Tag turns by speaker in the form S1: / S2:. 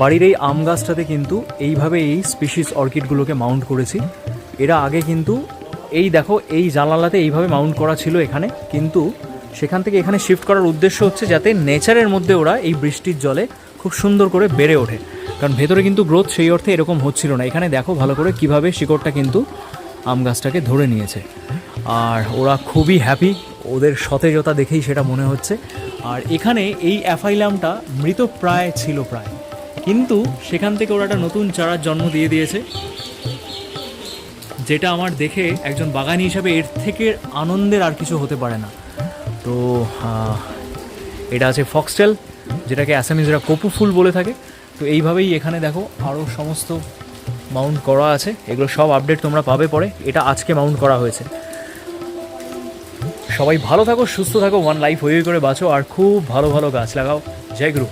S1: বাড়ির এই আম গাছটাতে কিন্তু এইভাবে এই স্পিসিস অর্কিডগুলোকে মাউন্ট করেছি। এরা আগে কিন্তু এই দেখো, এই জানালাতে এইভাবে মাউন্ট করা ছিল এখানে। কিন্তু সেখান থেকে এখানে শিফট করার উদ্দেশ্য হচ্ছে যাতে নেচারের মধ্যে ওরা এই বৃষ্টির জলে খুব সুন্দর করে বেড়ে ওঠে। কারণ ভেতরে কিন্তু গ্রোথ সেই অর্থে এরকম হচ্ছিল না। এখানে দেখো ভালো করে কীভাবে শিকড়টা কিন্তু আম গাছটাকে ধরে নিয়েছে। আর ওরা খুবই হ্যাপি ওদের সতেজতা দেখেই সেটা মনে হচ্ছে। আর এখানে এই অ্যাফাইলামটা মৃত প্রায় ছিল প্রায়। কিন্তু সেখান থেকে ওরা একটা নতুন চারার জন্ম দিয়ে দিয়েছে, যেটা আমার দেখে একজন বাগানি হিসাবে এর থেকে আনন্দের আর কিছু হতে পারে না। তো এটা আছে ফক্সটেল, যেটাকে অ্যাসামিজরা কপু ফুল বলে থাকে। তো এইভাবেই এখানে দেখো আরও সমস্ত মাউন্ট করা আছে। এগুলো সব আপডেট তোমরা পাবে পরে। এটা আজকে মাউন্ট করা হয়েছে। সবাই ভালো থাকো, সুস্থ থাকো, ওয়ান লাইফ হয়ে করে বাঁচো, আর খুব ভালো ভালো গাছ লাগাও। জয় গুরু।